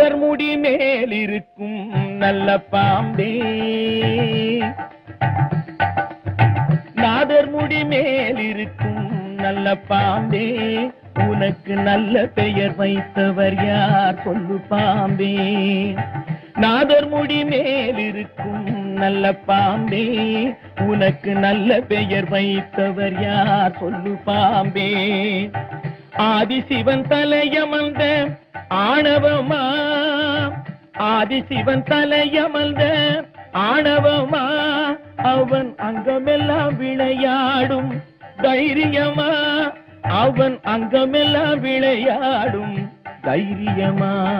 நாதர் முடி மேல் இருக்கும் நல்ல பாம்பே. நாதர் முடி மேல் இருக்கும் நல்ல பாம்பே. உனக்கு நல்ல பெயர் வைத்தவர் யார் சொல்லு பாம்பே. நாதர் முடி மேல் இருக்கும் நல்ல பாம்பே. உனக்கு நல்ல பெயர் வைத்தவர் யார் சொல்லு பாம்பே. ஆதிசிவன் தலையமந்த ஆணவமா ஆதிசிவன் தலையமர்ந்த ஆணவமா? அவன் அங்கமெல்லாம் விளையாடும் தைரியமா? அவன் அங்கமெல்லாம் விளையாடும் தைரியமா?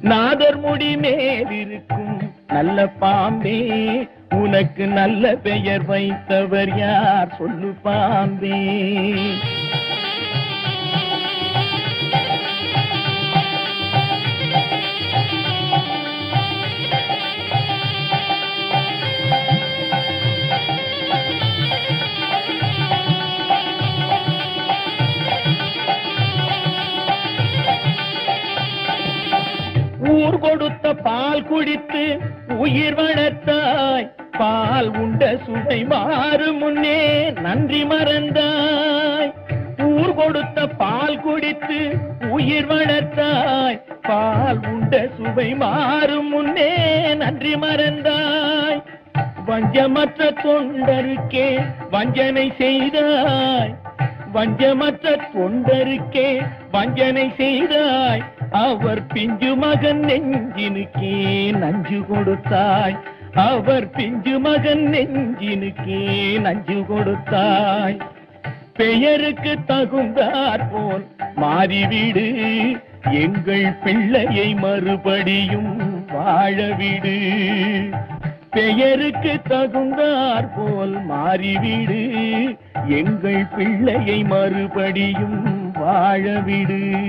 நாதர் முடி மேலிருக்கும் நல்ல பாம்பே. உனக்கு நல்ல பெயர் வைத்தவர் யார்? சொல்லு பாம்பே. ஊர் கொடுத்த பால் குடித்து உயிர் வளர்த்தாய். பால் உண்ட சுவை மாறு முன்னே நன்றி மறந்தாய். ஊர் கொடுத்த பால் குடித்து உயிர் வளர்த்தாய். பால் உண்ட சுவை மாறு முன்னே நன்றி மறந்தாய். வஞ்சமற்ற தொண்டருக்கே வஞ்சனை செய்தாய். வஞ்சமற்ற தொண்டருக்கே வஞ்சனை செய்தாய். அவர் பிஞ்சு மகன் நெஞ்சினுக்கே நஞ்சு கொடுத்தாய். அவர் பிஞ்சு மகன் நெஞ்சினுக்கே நஞ்சு கொடுத்தாய். பெயருக்கு தகுந்தார் போல் மாறிவிடு. எங்கள் பிள்ளையை மறுபடியும் வாழவிடு. பெயருக்கு தகுந்தார் போல் மாறிவிடு. எங்கள் பிள்ளையை மறுபடியும் வாழவிடு.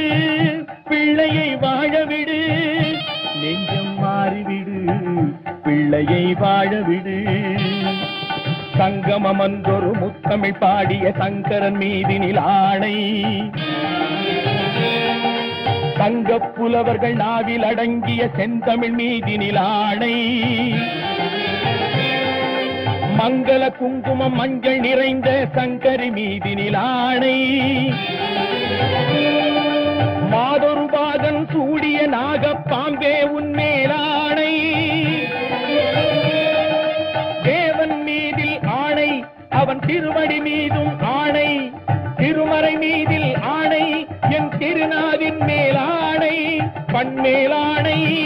சங்கமமன்றொரு முத்தமிழ் பாடிய சங்கரன் மீதினில் ஆணை. தங்கப்புலவர்கள் நாவில் அடங்கிய செந்தமிழ் மீதினில் ஆணை. மங்கள குங்குமம் மஞ்சள் நிறைந்த சங்கரி மீதினில் ஆணை. அவன் திருவடி மீதும் ஆணை. திருமறை மீதில் ஆணை. என் திருநாவின் மேலாணை. பண்மேலாணை.